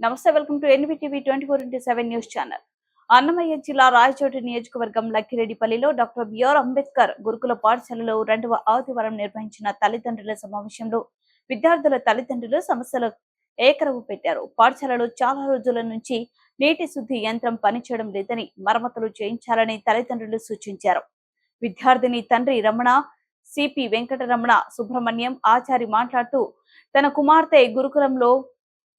నమస్తే welcome to NBTV twenty four into seven news channel. Annamayya జిల్లా రాయచోటి నియోజకవర్గం లక్కిరెడ్డిపల్లిలో doctor BR Ambedkar గురుకుల పాఠశాలలో రెండవ ఆదివారం నిర్వహించిన తల్లిదండ్రుల సమావేశంలో విద్యార్థుల తల్లిదండ్రులు సమస్యలు ఏకరవు పెట్టారు. పాఠశాలలో చాలా రోజుల నుంచి నీటి శుద్ధి యంత్రం పనిచేయడం లేదని మరమ్మతులు చేయించాలని తల్లిదండ్రులు సూచించారు. విద్యార్థిని తండ్రి రమణ సిపి వెంకటరమణ సుబ్రహ్మణ్యం ఆచారి మాట్లాడుతూ తన కుమార్తె గురుకులంలో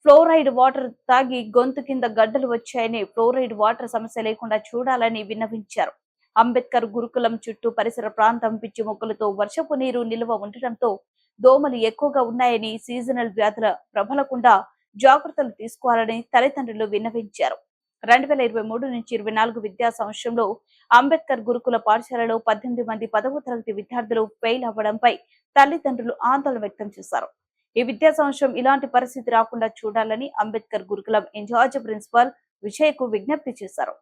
ఫ్లోరైడ్ వాటర్ తాగి గొంతు కింద గడ్డలు వచ్చాయని ఫ్లోరైడ్ వాటర్ సమస్య లేకుండా చూడాలని విన్నవించారు. అంబేద్కర్ గురుకులం చుట్టూ పరిసర ప్రాంతం పిచ్చి మొక్కలతో వర్షపు నీరు నిల్వ ఉండటంతో దోమలు ఎక్కువగా ఉన్నాయని సీజనల్ వ్యాధుల ప్రబలకుండా జాగ్రత్తలు తీసుకోవాలని తల్లిదండ్రులు విన్నవించారు. రెండు వేల ఇరవై మూడు నుంచి ఇరవై నాలుగు విద్యా సంవత్సరంలో అంబేద్కర్ గురుకుల పాఠశాలలో పద్దెనిమిది మంది పదవ తరగతి విద్యార్థులు ఫెయిల్ అవ్వడంపై తల్లిదండ్రులు ఆందోళన వ్యక్తం చేశారు. ఈ విద్యా సంవత్సరం ఇలాంటి పరిస్థితి రాకుండా చూడాలని అంబేద్కర్ గురుకులం ఇన్ఛార్జ్ ప్రిన్సిపల్ విజయ్కు విజ్ఞప్తి చేశారు.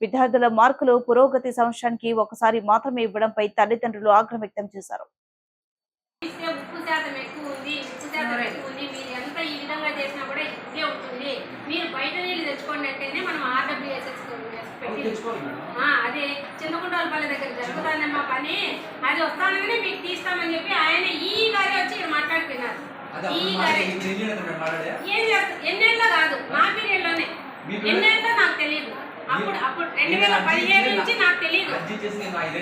విద్యార్థుల మార్కులు పురోగతి సంవత్సరానికి ఒకసారి మాత్రమే ఇవ్వడంపై తల్లిదండ్రులు ఆగ్రహం వ్యక్తం చేశారు. మీరు ఎంత ఈ విధంగా చేసినా కూడా ఇదే ఉంటుంది. మీరు బయట నీళ్ళు తెచ్చుకోండి అంటేనే మనం ఆర్డబ్ల్యూఎస్ఎస్ పెట్టి ఆ, అదే చింతకుంటాలపల్లి దగ్గర జరుగుతుందమ్మా పని. అది వస్తానగానే మీకు తీస్తామని చెప్పి ఆయన ఈ ఎన్నేళ్ళలో కాదు మా పీరియడ్లోనే ఎన్నేళ్ళలో నాకు తెలియదు అప్పుడు అప్పుడు రెండు వేల పదిహేడు నుంచి నాకు తెలియదు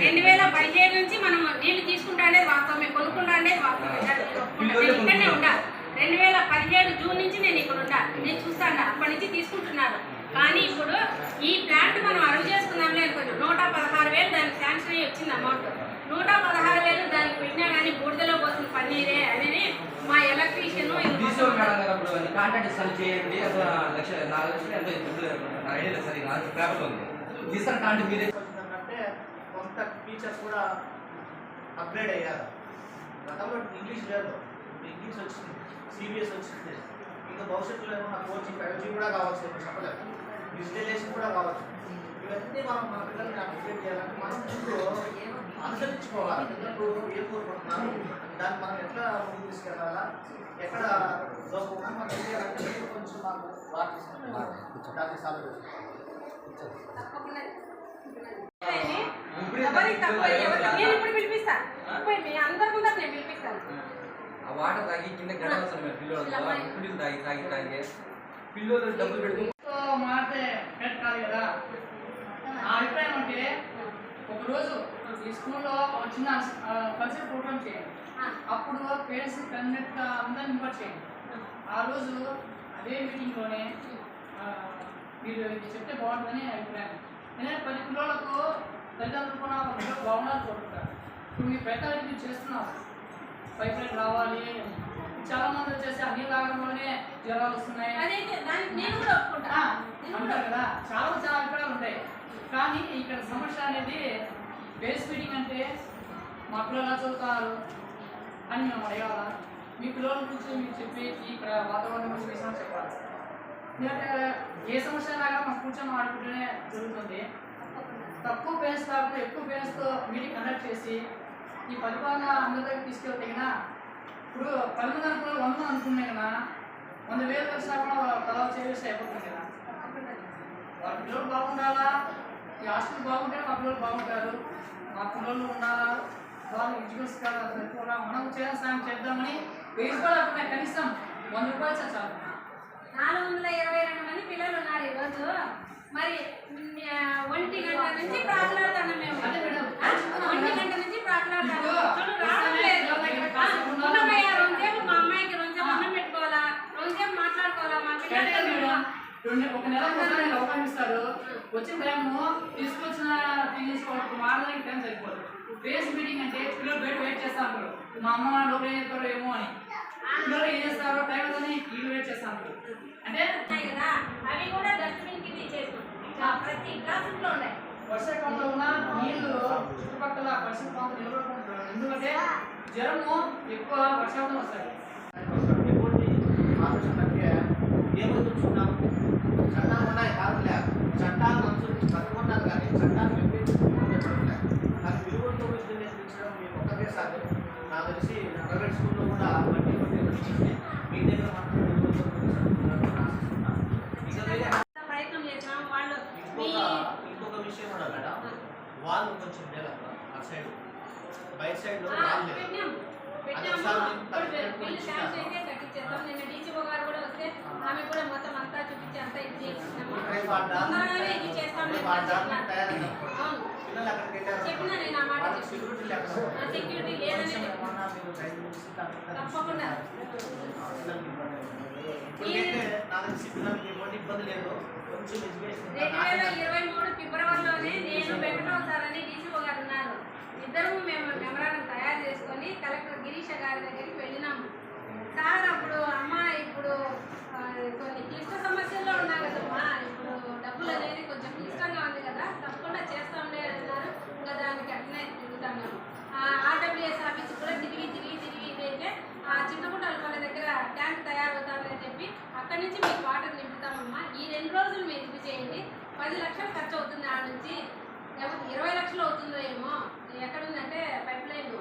రెండు వేల పదిహేడు నుంచి మనం నీళ్ళు తీసుకుంటా అనేది వాస్తవమే. కొనుక్కుంటా అనేది వాస్తవమే. ఇక్కడనే ఉండా రెండు వేల పదిహేడు జూన్ నుంచి నేను ఇక్కడ ఉండా నేను చూస్తాను అప్పటి నుంచి తీసుకుంటున్నారు. కానీ ఇప్పుడు ఈ ప్లాంట్ మనం అరువు చేసుకుందాంలే అనుకున్నాం నూట పదహారు వేలు దానికి శాంక్షన్ అయ్యి వచ్చింది అమౌంట్ నూట పదహారు వేలు దానికి పెట్టినా కానీ బూడిదలో పోసిన పన్నీరే అనేది మా ఎలక్ట్రీషియన్ కాంటాక్ట్ ఇస్తాను చేయండి. అసలు లక్ష నాలుగు లక్షలు ఎంతో ఇప్పుడు నా ఐడియా సరే నాకు పేపర్లో ఉంది. తీస్తాను కాంటాక్ట్ మీరే. కొంత టీచర్స్ కూడా అప్గ్రేడ్ అయ్యారు. గతంలో ఇంగ్లీష్ లేదు. ఇంగ్లీష్ వచ్చింది. సిబిఎస్ వచ్చింది. ఇంకా భవిష్యత్తులో ఏమన్నా కోచింగ్ ఫైవ్ జీ కూడా కావచ్చు. చెప్పలేదు డిజిటలైజేషన్ కూడా కావచ్చు. ఇవన్నీ మనం మన పిల్లల్ని అప్గ్రేడ్ చేయాలంటే మనం ముందు అనుసరించుకోవాలి. పిల్లలు ఏ కోరుకుంటున్నారు దాన్ని మనం ఎట్లా ముందుకు తీసుకెళ్ళాలా? ఎక్కడ మనం చేయాలంటే మీరు కొంచెం మాకు వాటిస్తాం దాన్ని సాల్వ్ చేస్తాం. ఎవరికి తక్కువ ఎవరికి నేను ఇప్పుడు పిలిపిస్తా. ఇప్పుడు మీ అందరి ముందర నేను పిలిపిస్తాను. ఆ వాటర్ తాగి కింద మేడం పిల్లలు ఇప్పుడు తాగి తాగి తాగి. పిల్లలు డబ్బులు సో మారితే కరెక్ట్ కాదు కదా నా అభిప్రాయం అంటే ఒకరోజు ఈ స్కూల్లో చిన్న కల్చర్ ప్రోగ్రామ్ చేయండి అప్పుడు పేరెంట్స్ కన్నెట్ అందరిని ఇన్వైట్ చేయండి ఆ రోజు అదే మీటింగ్లోనే మీరు చెప్తే బాగుంటుందని అభిప్రాయం. ఎందుకంటే ప్రతి పిల్లలకు తల్లిదండ్రులు కూడా ఒక బాగుండాలని కోరుకుంటారు ఇప్పుడు మీ ప్రయత్నాలు మీరు చేస్తున్నారు పైప్ లైన్ రావాలి. చాలా మంది వచ్చేసి అన్ని తాగడంలోనే జ్వరాలు వస్తున్నాయి. అంటారు కదా. చాలా చాలా అభిప్రాయాలు ఉంటాయి. కానీ ఇక్కడ సమస్య అనేది బేస్ ఫీడింగ్ అంటే మా పిల్లలు ఎలా చదువుతారు అని మేము అడగాలా. మీ పిల్లల గురించి మీరు చెప్పి ఇక్కడ వాతావరణం గురించి విషయం చెప్పాలి. ఎందుకంటే ఏ సమస్య లాగా మా కూర్చొని ఆడుకుంటూనే జరుగుతుంది. తక్కువ పేరెంట్స్ కాకుండా ఎక్కువ పేరెంట్స్తో మీటింగ్ కండక్ట్ చేసి ఈ పరిపాలన అందరికీ తీసుకెళ్తే కదా ఇప్పుడు పది మంది అనుకున్న వంద మంది అనుకున్నాయి కదా. వంద వేలు కలిసినా కూడా తర్వాత చేసి అయిపోతుంది కదా. వాళ్ళ పిల్లలు బాగుండాలా? ఈ బాగుంటే మా పిల్లలు బాగుంటారు. మా పిల్లలు ఉండాలా? వాళ్ళు ఎడ్యుకేషన్ కాదు సరిపోలా? మనం చేయాల్సిన సాయం చేద్దామని వెయ్యి రూపాయలు అవుతున్నాయి కనీసం వంద రూపాయలు చాలు. నాలుగు వందల ఇరవై రెండు మంది పిల్లలు ఉన్నారు ఈరోజు. మరి ఒంటి గంట నుంచి ప్రాట్లాడుతున్నాం మేము? ఒంటి గంట నుంచి ప్రాట్లాడుతున్నాం ఇప్పుడు చూడు రావడం లేదు ఆ, ఉన్నమయ్య రెండుసేపు మా అమ్మాయికి రెండుసేపు అన్నం పెట్టుకోవాలా రెండుసేపు మాట్లాడుకోవాలా మా కరెక్టే పిల్లలు మేడం రెండు ఒక నెల అవకాశం ఇస్తారు వచ్చిన టైము తీసుకొచ్చిన థింగ్స్ వాళ్ళకి మారడానికి టైం సరిపోదు. ఫేస్ మీటింగ్ అంటే పిల్లలు బయట వెయిట్ చేస్తా మా అమ్మ లోపల ఏం చేస్తారో ఏమో అని. పిల్లలు ఏం చేస్తారో టైం అని వీళ్ళు వెయిట్ చేస్తా ఉంటారు అంటే ఉన్నాయి కదా అవి కూడా డస్ట్బిన్ కింద ప్రతి క్లాసులో ఉన్నాయి. వర్షాకాలంలో ఉన్న నీళ్ళు చుట్టుపక్కల పరిసర ప్రాంతం నిలబడుకుంటారు ఎందుకంటే జ్వరము ఎక్కువ వర్షాకాలం వస్తాయి ఏమనుకుంటున్నాము చట్టాలు ఉన్నాయి కాదు లేదు చట్టాలను అనుసరించి కనుగొన్నారు కానీ చట్టాన్ని వ్యతిరేకించుకునేటట్లేదు అది విలువలతో నిర్ణయించడం మేము ఒక్కదే సాధ్యం నాకు తెలిసి ప్రైవేట్ స్కూల్లో కూడా వడ్డీ వడ్డీ మీ దగ్గర మాత్రం ఇంకొక విషయం కూడా మేడం వాళ్ళు కొంచెం లేదు అటు సైడ్ బయట సైడ్ వాళ్ళు లేదు ఇరవై మూడు ఫిబ్రవరిలోనే నేను డీసీఓ గారు ఉన్నారు. ఇద్దరు మేము తయారు పది లక్షలు ఖర్చు అవుతుంది ఆ నుంచి. లేకపోతే ఇరవై లక్షలు అవుతుందో ఏమో. ఎక్కడుందంటే పైప్ లైన్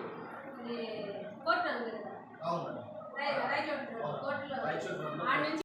కోర్టు ఉంది కదా. కోర్టులో. ఆ నుంచి